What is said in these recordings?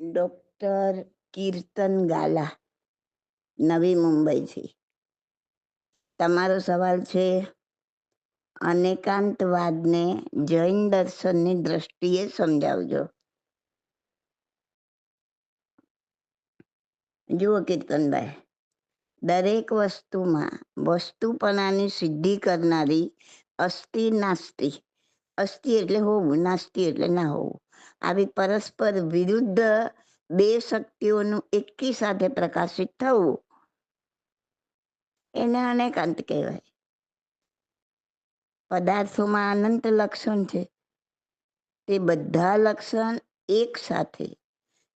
Doctor કીર્તન ગાલા, નવી મુંબઈથી. તમારો સવાલ છે, અનેકાંતવાદને જૈન દર્શનની દ્રષ્ટિએ સમજાવજો. જુઓ કીર્તનભાઈ, દરેક વસ્તુમાં વસ્તુપણાની સિદ્ધિ કરનારી અસ્થિ નાસ્તિ. અસ્થિ એટલે હોવું, નાસ્તિ એટલે ના હોવું. આવી પરસ્પર વિરુદ્ધ બે શક્તિઓનું એકી સાથે પ્રકાશિત થવું. એને અનેકાંત કહેવાય. પદાર્થોમાં અનંત લક્ષણ છે. તે બધા લક્ષણ એક સાથે.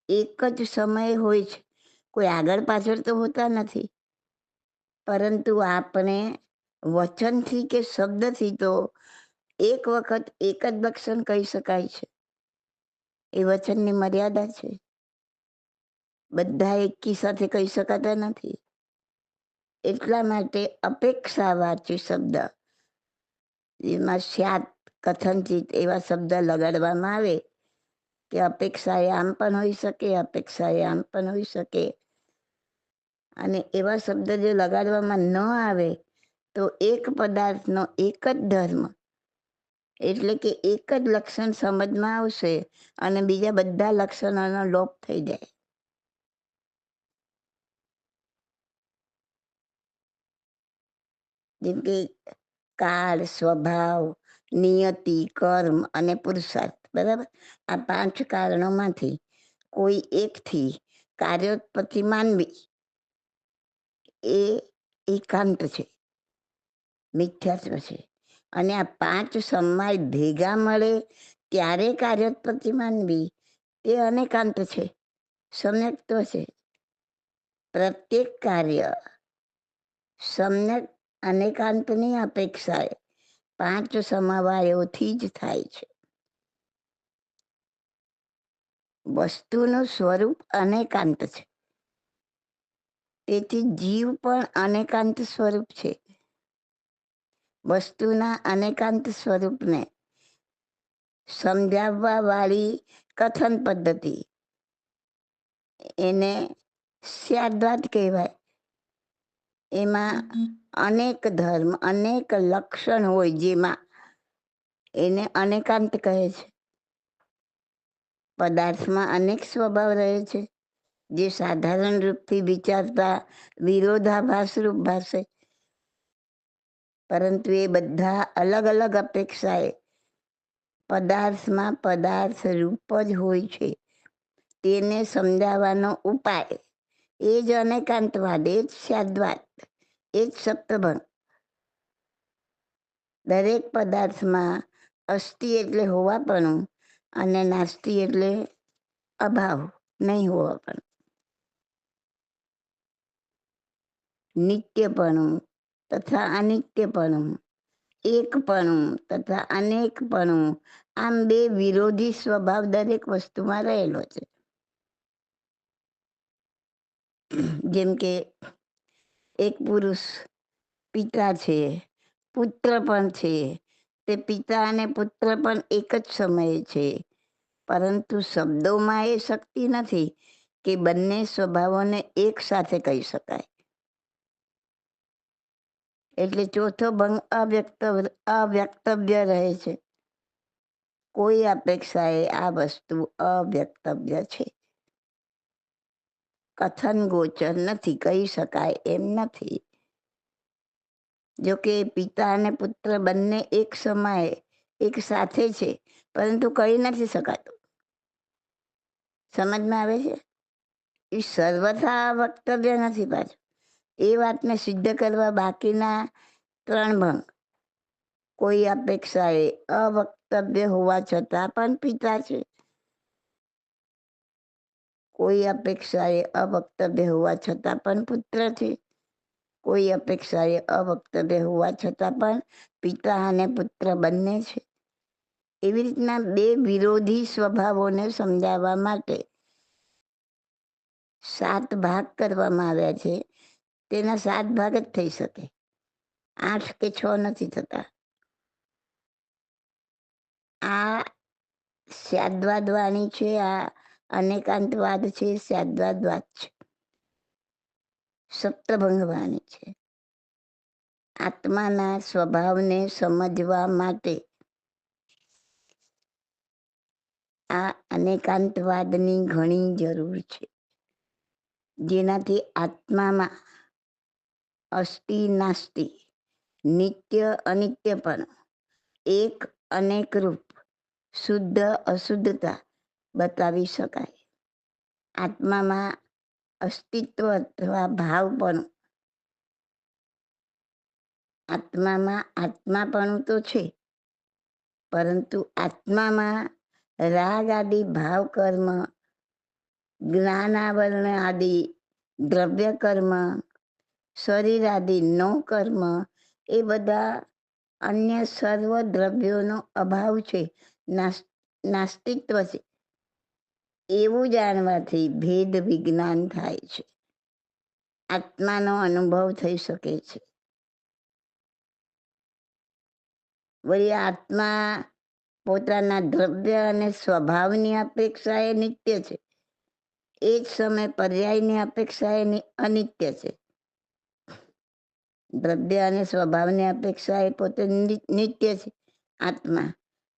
એક જ સમયે હોય છે. કોઈ આગળ પાછળ તો હોતા નથી. પરંતુ આપણે વચનથી કે શબ્દથી તો એક વખત એક જ લક્ષણ કહી શકાય છે. એ વચનની મર્યાદા છે. બધા એકી સાથે કહી શકાતા નથી. એટલા માટે અપેક્ષાવાચી શબ્દ એમાં સ્યાત કથનચિત એવા શબ્દ લગાડવામાં આવે કે અપેક્ષા એ આમ પણ હોઈ શકે અપેક્ષા એ આમ પણ હોઈ શકે. અને એવા શબ્દ જો લગાડવામાં ન આવે, તો એક પદાર્થનો એક જ ધર્મ એટલે કે એક જ લક્ષણ સમજમાં આવશે અને બીજા બધા લક્ષણોનો લોપ થઈ જાય. જેમ કે કાળ, સ્વભાવ, નિયતિ, કર્મ અને પુરુષાર્થ. બરાબર? આ પાંચ કારણોમાંથી કોઈ એકથી કાર્યોત્પત્તિ માનવી એ એકાંત છે, મિથ્યાત્વ છે. અને આ પાંચ સમય ભેગા મળે ત્યારે કાર્યોત્પત્તિ માનવી. તે અનેકાંત છે સમ્યક્ત્વ છે. પ્રત્યેક કાર્ય સમ્યક અનેકાંતની અપેક્ષાએ પાંચ સમવાયોથી જ થાય છે. વસ્તુનું સ્વરૂપ અનેકાંત છે. તેથી જીવ પણ અનેકાંત સ્વરૂપ છે. વસ્તુના અનેકાંત સ્વરૂપને સમજાવવા વાળી કથન પદ્ધતિ. એને સ્યાદ્વાદ કહેવાય. એમાં અનેક ધર્મ, અનેક લક્ષણ હોય જેમાં એને અનેકાંત કહે છે. પદાર્થમાં અનેક સ્વભાવ રહે છે. જે સાધારણ રૂપથી વિચારતા વિરોધાભાસ રૂપ ભાષે પરંતુ એ બધા અલગ અલગ અપેક્ષાએ પદાર્થમાં પદાર્થ રૂપ જ હોય છે. તેને સમજાવવાનો ઉપાય. એ જ અનેકાંતવાદ, એ જ સાદવાદ એ જ સપ્તભંગ. દરેક પદાર્થમાં અસ્થિ એટલે હોવાપણું અને નાસ્તિ એટલે અભાવ, નહીં હોવાપણું. નિત્યપણું તથા અનિત્યપણું, એકપણું તથા અનેકપણું. આમ બે વિરોધી સ્વભાવ દરેક વસ્તુમાં રહેલો છે. જેમ કે એક પુરુષ પિતા છે, પુત્ર પણ છે. તે પિતા અને પુત્ર પણ એક જ સમયે છે. પરંતુ શબ્દોમાં એ શક્તિ નથી કે બંને સ્વભાવોને એક સાથે કહી શકાય. એટલે ચોથો ભંગ અવ્યક્ત અવ્યક્તવ્ય રહે છે. કોઈ અપેક્ષાએ આ વસ્તુ અવ્યક્તવ્ય છે. કથન ગોચર નથી, કહી શકાય એમ નથી. જો પિતા અને પુત્ર બંને એક સમયે એક સાથે છે, પરંતુ કહી નથી શકાતું. સમજમાં આવે છે? એ સર્વથા વક્તવ્ય નથી પાછું. એ વાતને સિદ્ધ કરવા બાકીના ત્રણ ભંગ. કોઈ અપેક્ષાએ અવક્તવ્ય હોવા છતાં પણ પિતા છે. કોઈ અપેક્ષાએ અવક્તવ્ય હોવા છતાં પણ પુત્ર છે. કોઈ અપેક્ષાએ અવક્તવ્ય હોવા છતાં પણ પિતા અને પુત્ર બંને છે. એવી રીતના બે વિરોધી સ્વભાવોને સમજાવવા માટે સાત ભાગ કરવામાં આવ્યા છે. તેના સાત ભાગ જ થઈ શકે. આઠ કે છ નથી થતા. આ સ્યાદવાદ વાણી છે, આ અનેકાંતવાદ છે, સ્યાદ્વાદવાદ છે. સપ્તભંગવાણી છે. આત્માના સ્વભાવને સમજવા માટે આ અનેકાંતવાદની ઘણી જરૂર છે. જેનાથી આત્મામાં અસ્થિ નાસ્તિ, નિત્ય અનિત્યપણ એક અનેક રૂપ, શુદ્ધ અશુદ્ધતા બતાવી શકાય. આત્મામાં અસ્તિત્વ અથવા ભાવ પણ, આત્મામાં આત્માપણું તો છે, પરંતુ આત્મામાં રાગ આદિ, ભાવ કર્મ, જ્ઞાનાવરણ આદિ, દ્રવ્ય કર્મ શરીર આદિ નો કર્મ એ બધા અન્ય સર્વ દ્રવ્યોનો અભાવ છે. નાસ્તિત્વ છે. એવું જાણવાથી ભેદ વિજ્ઞાન થાય છે. આત્માનો અનુભવ થઈ શકે છે. વળી આત્મા પોતાના દ્રવ્ય અને સ્વભાવની અપેક્ષા એ નિત્ય છે. એ જ સમય પર્યાયની અપેક્ષા એ અનિત્ય છે. દ્રવ્ય અને સ્વભાવની અપેક્ષા એ પોતે નિત્ય છે, આત્મા.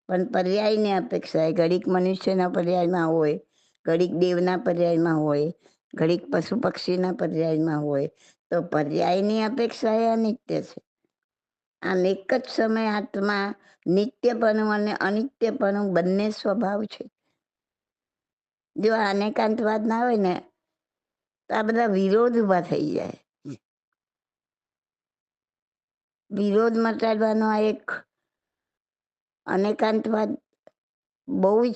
પણ પર્યાયની અપેક્ષા એ ઘડીક મનુષ્યના પર્યાયમાં હોય, ઘડીક દેવના પર્યાયમાં હોય, ઘડીક પશુ પક્ષીના પર્યાયમાં હોય, તો પર્યાયની અપેક્ષા એ અનિત્ય છે. આમ એક જ સમય આત્મા નિત્યપણું અને અનિત્યપણું બંને સ્વભાવ છે. જો અનેકાંતવાદ ના હોય ને, તો આ બધા વિરોધ ઊભા થઈ જાય. વિરોધ મટાડવાનો આ એક અનેકાંતવાદ બહુ જ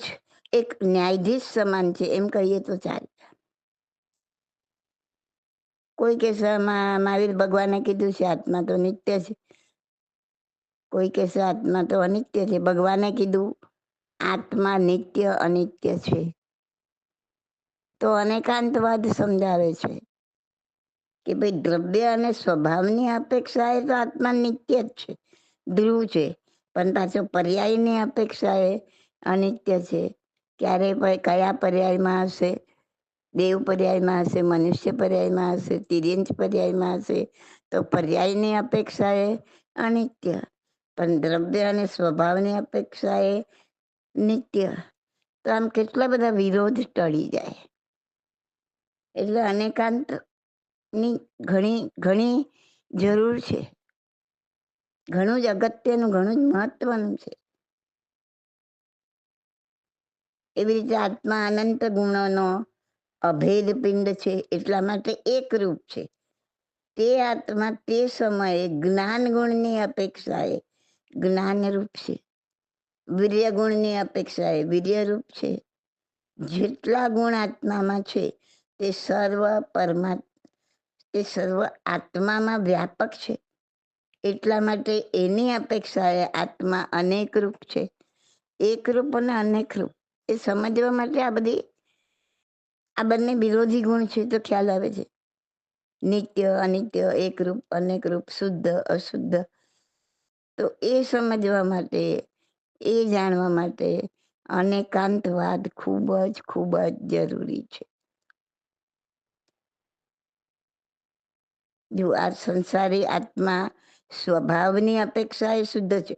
એક ન્યાયાધીશ સમાન છે, એમ કહીએ તો ચાલે. કોઈ કહેશે મહાવીર ભગવાને કીધું છે, આત્મા તો નિત્ય છે. કોઈ કહેશે આત્મા તો અનિત્ય છે. ભગવાને કીધું, આત્મા નિત્ય અનિત્ય છે. તો અનેકાંતવાદ સમજાવે છે. કે ભાઈ દ્રવ્ય અને સ્વભાવની અપેક્ષા એ તો આત્મા નિત્ય જ છે. ધ્રુવ છે. પણ પાછો પર્યાયની અપેક્ષા એ અનિત્ય છે. ક્યારે કયા પર્યાયમાં હશે? દેવ પર્યાયમાં હશે? મનુષ્ય પર્યાયમાં હશે? તિર્યંશ પર્યાયમાં હશે? તો પર્યાયની અપેક્ષા એ અનિત્ય. પણ દ્રવ્ય અને સ્વભાવની અપેક્ષા એ નિત્ય. તો આમ કેટલા બધા વિરોધ ટળી જાય. એટલે અનેકાંત ની ઘણી ઘણી જરૂર છે. ઘણું જ અગત્યનું, ઘણું જ મહત્વનું છે. એવી રીતે આત્મા અનંત ગુણોનો અભેદ પિંડ છે, એટલા માટે એક રૂપ છે. તે આત્મા તે સમયે જ્ઞાન ગુણની અપેક્ષાએ જ્ઞાનરૂપ છે. વીર્ય ગુણની અપેક્ષાએ વીર્યરૂપ છે. જેટલા ગુણ આત્મામાં છે, તે સર્વ પરમાત્મા તે સર્વ આત્મામાં વ્યાપક છે. એટલા માટે એની અપેક્ષાએ આત્મા અનેક રૂપ છે. એક રૂપ અને અનેક રૂપ, એ સમજવા માટે આ બધી, આ બંને વિરોધી ગુણ છે તો ખ્યાલ આવે છે. નિત્ય, અનિત્ય, એક રૂપ, અનેક રૂપ, શુદ્ધ, અશુદ્ધ, તો એ સમજવા માટે, એ જાણવા માટે અનેકાંતવાદ ખૂબ જ ખૂબ જ જરૂરી છે. જો આ સંસારી આત્મા સ્વભાવની અપેક્ષા એ શુદ્ધ છે.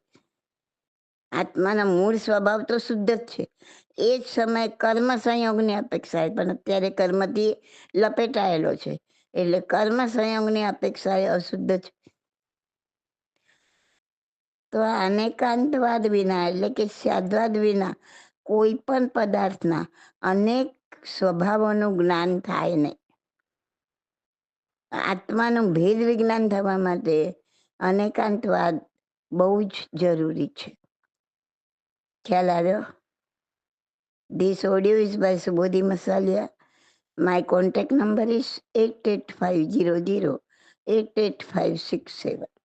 આત્માના મૂળ સ્વભાવ તો શુદ્ધ જ છે. એ જ સમય કર્મ સંયોગની અપેક્ષા પણ અત્યારે કર્મથી લપેટાયેલો છે. એટલે કર્મ સંયોગની અપેક્ષા એ અશુદ્ધ છે. તો અનેકાંતવાદ વિના, એટલે કે સ્યાદવાદ વિના કોઈ પણ પદાર્થના અનેક સ્વભાવોનું જ્ઞાન થાય નહીં. આત્માનું ભેદ વિજ્ઞાન થવા માટે અનેકાંતવાદ બહુ જ જરૂરી છે. ખ્યાલ આવ્યો? This audio is by Subodhi Masaliya my contact number is eight eight five zero zero eight eight five six seven